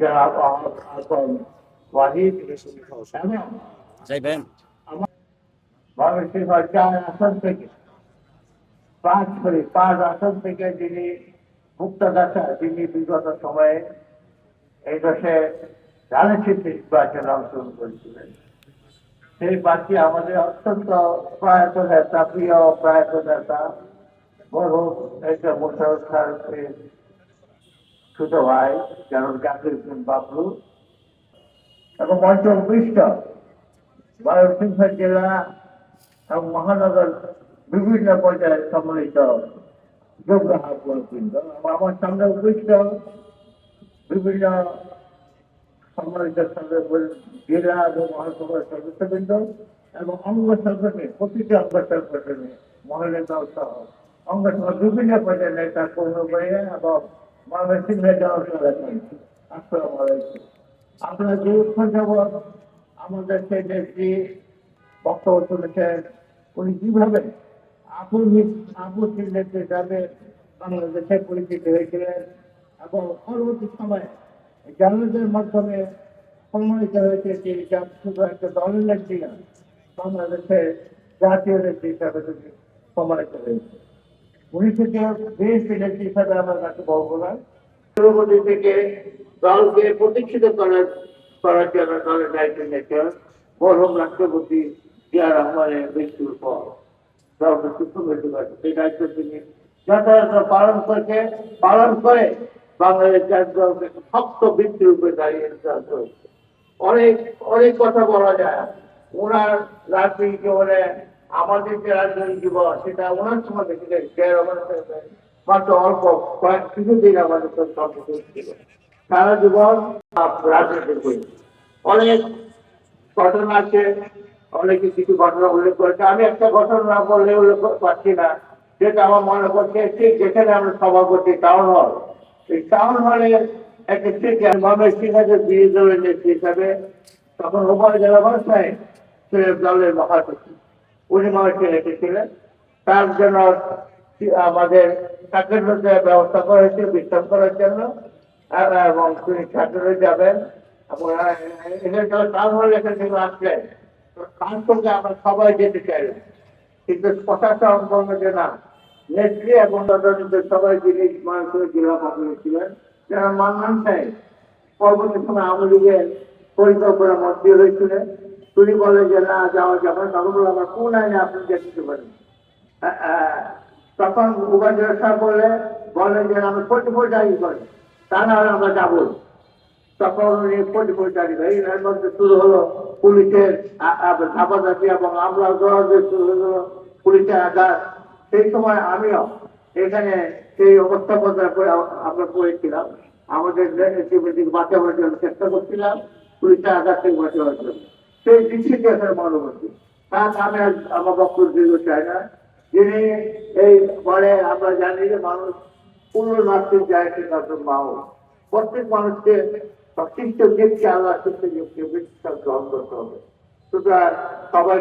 যারা ওয়াহিদ এবং যাইবেন ময়মনসিংহ চার আসন থেকে পাঁচ করে পাঁচ আসন থেকে যিনি মুক্তদাতা যিনি বিগত সময়ে এই দেশে রাজনীতি নির্বাচনে অংশগ্রহণ করেছিলেন। সেই প্রার্থী আমাদের অত্যন্ত প্রয়াত নেতা প্রিয় প্রয়াত নেতা বড় একটা মোশারফ ছোট ভাই যেমন গান্ধী বাবলু এবং মঞ্চ পৃষ্ঠ ময়মনসিংহ জেলা এবং মহানগর বিভিন্ন পর্যায়ে সম্মিলিত আমার সামনে উপস্থিত বিভিন্ন সম্মানিত জেলা এবং মহাসভার সদস্যবৃন্দ এবং অঙ্গ সংগঠনে প্রতিটি অঙ্গ সংগঠনে দল সহ অঙ্গ বিভিন্ন পর্যায়ে নেতা কর্মী এবং ময়মনসিংহের জনসভা আসসালামু আলাইকুম। আপনারা যে যাবৎ আমাদের সেই নেত্রী বক্তব্য তুলেছেন। উনি কীভাবে আপন আপন নেতৃত্ব হিসাবে বাংলাদেশে পরিচিত হয়েছিলেন এবং পরবর্তী সময়ে জানাজার মাধ্যমে প্রমাণিত হয়েছে যে শুধু একটা দলের নেত্রী না, বাংলাদেশের জাতীয় নেত্রী হিসাবে প্রমাণিত হয়েছে দায়িত্ব নিয়েছেন পালন করছে। পালন করে বাংলাদেশ দলকে শক্ত ভিত্তির উপরে দাঁড়িয়ে অনেক অনেক কথা বলা যায়। ওনার রাজনৈতিক জীবনে আমাদের যে রাজনৈতিক জীবন সেটা ওনার সময় বেশি মাত্র অল্প কয়েক কিছুদিন আমাদের সাথে সম্পর্ক ছিল সারা জীবন রাজনীতি করি। অনেক ঘটনা আছে, অনেকে কিছু ঘটনা উল্লেখ করেছে। আমি একটা ঘটনা না বললে উল্লেখ পারছি না, যেটা আমার মনে করছে ঠিক যেখানে আমরা সভাপতি টাউন হল এই টাউন হলে একটা ঠিক মহামের সিং আছে বিরোধী দলের নেত্রী হিসাবে, তখন উভয় জেলা ভাষায় ছিলেন দলের মহাসচিব উনি মহাসচিব রেখেছিলেন তার জন্য আমাদের চাকরির ব্যবস্থা করা হয়েছিল বিশ্রাম করার জন্য। এবং তিনি ছাত্ররা যাবেন। আমরা সবাই যেতে কিন্তু সবাই পরবর্তী সময় আওয়ামী লীগের পরিকল্পনা মন্ত্রী হয়েছিলেন। তিনি বলে যে না যাওয়া যাবে তখন বলল, আমার কোন আইনে আপনি যেতে পারেন? তখন উপাচার্য সাহেব বলে বলেন যে আমি ফোর জারি করি তা না হলে আমরা যাব। তখন উনি ফোর জারি করে এর মধ্যে শুরু হলো পুলিশের ধাপাধাপি এবং আমরা শুরু হলো পুলিশের আঘাত। সেই সময় আমিও এখানে সেই অবস্থাপনা করে আমরা পড়েছিলাম। আমাদের বাঁচাবার জন্য চেষ্টা করছিলাম পুলিশের আঘাত থেকে বাঁচাবার জন্য। সেই এখানে মনোবর্তী তার আমি আমার বক্তব্য দীর্ঘ চাই না, যিনি এই বলে আমরা জানি যে মানুষ পূর্ণ জায়গাটি সেটা মাও প্রত্যেক মানুষকে সঠিক দিককে আল্লাহ সত্যি দিককে বিশ্বাস গ্রহণ করতে হবে। সুতরাং সবাই